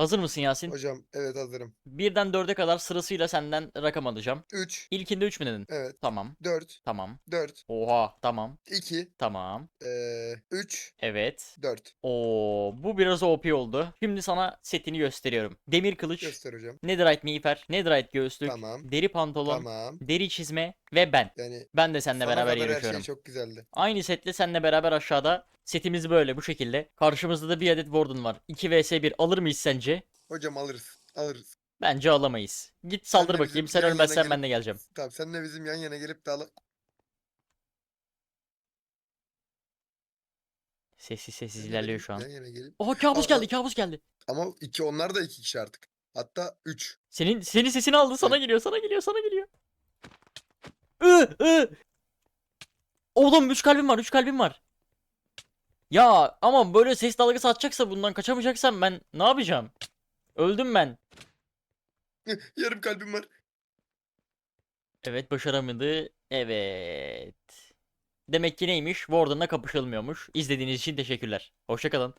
Hazır mısın Yasin? Hocam evet hazırım. Birden dörde kadar sırasıyla senden rakam alacağım. 3, İlkinde 3 mü dedin? evet, Tamam. 4, Tamam. 4, Oha. Tamam. 2, Tamam. 3, Evet. 4. Oo, bu biraz OP oldu. Şimdi sana setini gösteriyorum. Demir kılıç, Göster hocam. netherite miğfer, netherite göğüslük, Tamam. deri pantolon, Tamam. deri çizme ve ben. Yani Ben de seninle sana beraber kadar her yarışıyorum. şey çok güzeldi. Aynı setle seninle beraber aşağıda setimiz böyle bu şekilde. Karşımızda da bir adet warden var. 2 vs 1 alır mıyız sence? Hocam alırız. Alırız. Bence alamayız. Git saldır de bakayım. Sen yan ölmezsen gelip- ben de geleceğim. Tamam seninle bizim yan yana gelip de al. Sessiz sessiz seninle ilerliyor şu an. Yan yana gelip. Oha kabus geldi kabus geldi. Ama iki onlar da iki kişi artık. Hatta 3. Senin senin sesini aldı sana Evet. geliyor sana geliyor sana geliyor. Ü, ü. Oğlum 3 kalbim var 3 kalbim var. Ya ama böyle ses dalgası atacaksa bundan kaçamayacaksam ben ne yapacağım? Öldüm ben. Yarım kalbim var. Evet başaramadı. Evet. Demek ki neymiş? Warden'la kapışılmıyormuş. İzlediğiniz için teşekkürler. Hoşçakalın.